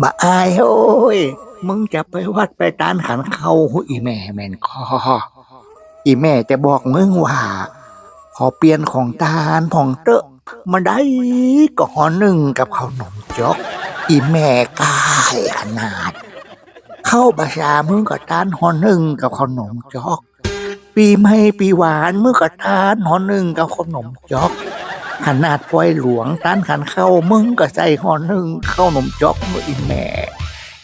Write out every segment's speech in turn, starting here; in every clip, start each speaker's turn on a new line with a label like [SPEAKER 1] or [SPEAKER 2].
[SPEAKER 1] มาอายโอ้ย มึงจะไปวัดไปตานขันเขาอีแม่แม่นคออีแม่จะบอกมึงว่า ขอเปลี่ยนของตาลผ่องเตอะมาได้ก็หอหนึ่งกับข้าวหนมจอกอีแม่กายขนาด เข้าประชามึงก็ตานหอหนึ่งกับข้าวหนมจอก ปีใหม่ปีหวานมึงก็ตานหอหนึ่งกับขนมจอก ขนาดปล่อยหลวงต้านขันเข้ามึงก็ใส่ห่อหนึ่งเข้าวนมจอกมืออีแม่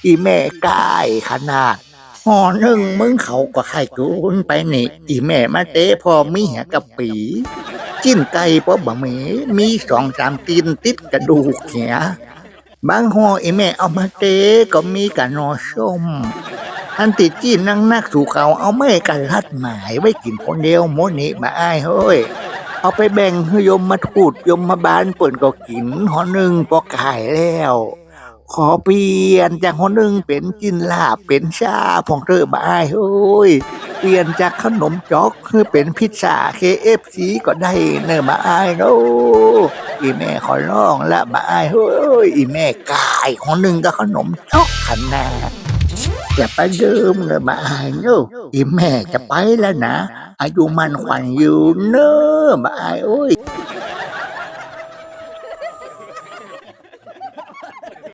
[SPEAKER 1] อีแม่กายขนาดห่อหนึ่งมึงเขาก็ไข่กุนไปนี่ อีแม่มาเต้พอมีหัวกะปี จิ้นไก่พอบะเมมีสองสามตีนติดกระดูกเหียบางห่ออีแม่เอามาเต้ก็มีกะนอส้มอันติดจีนนั่งนักสู่เขาเอาไม่กันลัดหมายไว้กินคนเดียวโมนี่มาอ้ายเฮ้ย เอาไปแบ่งให้ยมมาทูดยมมาบานเปิ่นก็กินหอหนึ่งพอขายแล้ว ขอเปลี่ยนจากหอหนึ่งเป็นกินลาบเป็นชาพองเธอมาอ้ายเฮ้ยเปลี่ยนจากขนมจ๊อกให้เป็นพิซซ่าเคเอฟซีก็ได้เนอมาอายเนอะอีแม่ขอร้องละมาอายเฮ้ยอีแม่กายของหนึ่งก็ขนมจ๊อกขนาด อย่าไปยืมเลยมาอายเนอะอีแม่จะไปแล้วนะ อายุมันขวัญอยู่เนอะมาอายโอ้ย